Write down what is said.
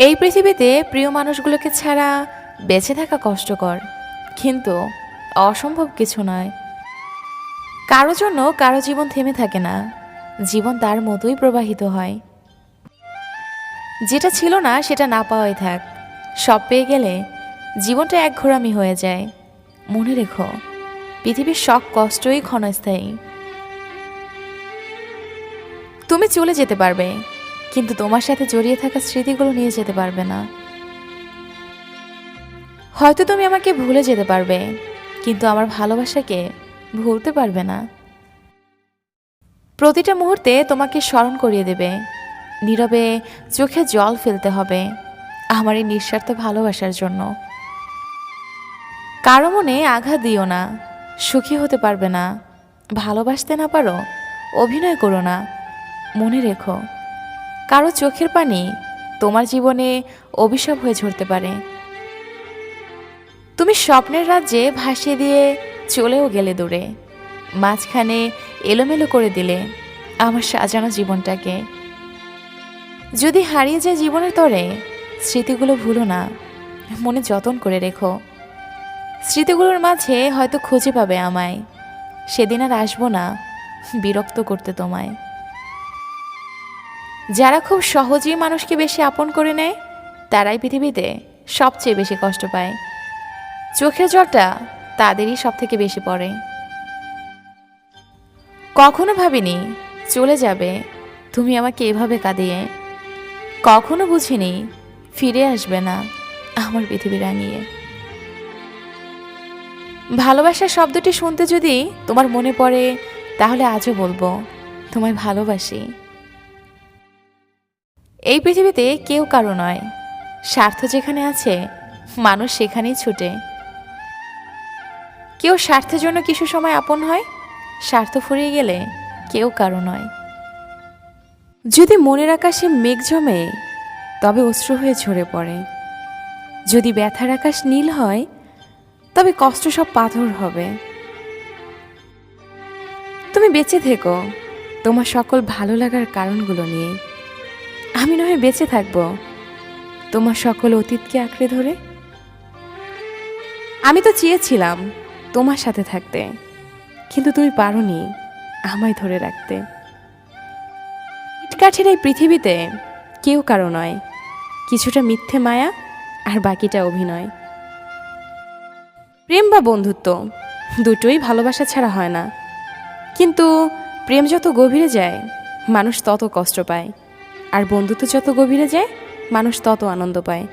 এই পৃথিবীতে প্রিয় মানুষগুলোকে ছাড়া বেঁচে থাকা কষ্টকর। কিন্তু অসম্ভব কিছু নয়। কারও জন্য কারও জীবন থেমে থাকে না। জীবন তার মতোই প্রবাহিত হয়। যেটা ছিল না, সেটা না পাওয়াই থাক। সব পেয়ে গেলে জীবনটা এক ঘোরামি হয়ে যায়। মনে রেখো, পৃথিবীর সব কষ্টই ক্ষণস্থায়ী। তুমি চলে যেতে পারবে। কিন্তু তোমার সাথে জড়িয়ে থাকা স্মৃতিগুলো নিয়ে যেতে পারবে না। হয়তো তুমি আমাকে ভুলে যেতে পারবে, কিন্তু আমার ভালোবাসাকে ভুলতে পারবে না। প্রতিটা মুহূর্তে তোমাকে স্মরণ করিয়ে দেবে। নীরবে চোখে জল ফেলতে হবে আমার এই নিঃস্বার্থ ভালোবাসার জন্য। কারও মনে আঘাত দিও না, সুখী হতে পারবে না। ভালোবাসতে না পারো, অভিনয় করো না। মনে রেখো। কারও চোখের পানি তোমার জীবনে অভিশাপ হয়ে ঝরতে পারে। তুমি স্বপ্নের রাজ্যে ভাসিয়ে দিয়ে চলেও গেলে দূরে। মাঝখানে এলোমেলো করে দিলে আমার সাজানো জীবনটাকে। যদি হারিয়ে যায় জীবনের তরে, স্মৃতিগুলো ভুলো না। মনে যতন করে রেখো। স্মৃতিগুলোর মাঝে হয়তো খুঁজে পাবে আমায়। সেদিন আর আসব না। বিরক্ত করতে তোমায়। যারা খুব সহজেই মানুষকে বেশি আপন করে নেয়, তারাই পৃথিবীতে সবচেয়ে বেশি কষ্ট পায়। চোখের জলটা তাদেরই সব থেকে বেশি পড়ে। কখনো ভাবিনি, চলে যাবে, তুমি আমাকে এভাবে কাঁদিয়ে। কখনো বুঝিনি, ফিরে আসবে না আমার পৃথিবী রাঙিয়ে। ভালোবাসার শব্দটি শুনতে যদি তোমার মনে পড়ে, তাহলে আজও বলব, তোমায় ভালোবাসি। এই পৃথিবীতে কেউ কারও নয়। স্বার্থ যেখানে আছে, মানুষ সেখানেই ছুটে। কেউ স্বার্থের জন্য কিছু সময় আপন হয়, স্বার্থ ফুরিয়ে গেলে কেউ কারও নয়। যদি মনের আকাশে মেঘ জমে, তবে অশ্রু হয়ে ঝরে পড়ে। যদি ব্যথার আকাশ নীল হয়, তবে কষ্ট সব পাথর হবে। তুমি বেঁচে থেকো। তোমার সকল ভালো লাগার কারণগুলো নিয়ে। আমি নয় বেঁচে থাকব। তোমার সকল অতীতকে আঁকড়ে ধরে? আমি তো চেয়েছিলাম তোমার সাথে থাকতে, কিন্তু তুমি পারোনি আমায় ধরে রাখতে। ইটকাঠের এই পৃথিবীতে কেউ কারও নয়, কিছুটা মিথ্যে মায়া আর বাকিটা অভিনয়। প্রেম বা বন্ধুত্ব, দুটোই ভালোবাসা ছাড়া হয় না। কিন্তু প্রেম যত গভীরে যায়, মানুষ তত কষ্ট পায়। আর বন্ধুত্ব যত গভীরে যায় মানুষ তত আনন্দ পায়।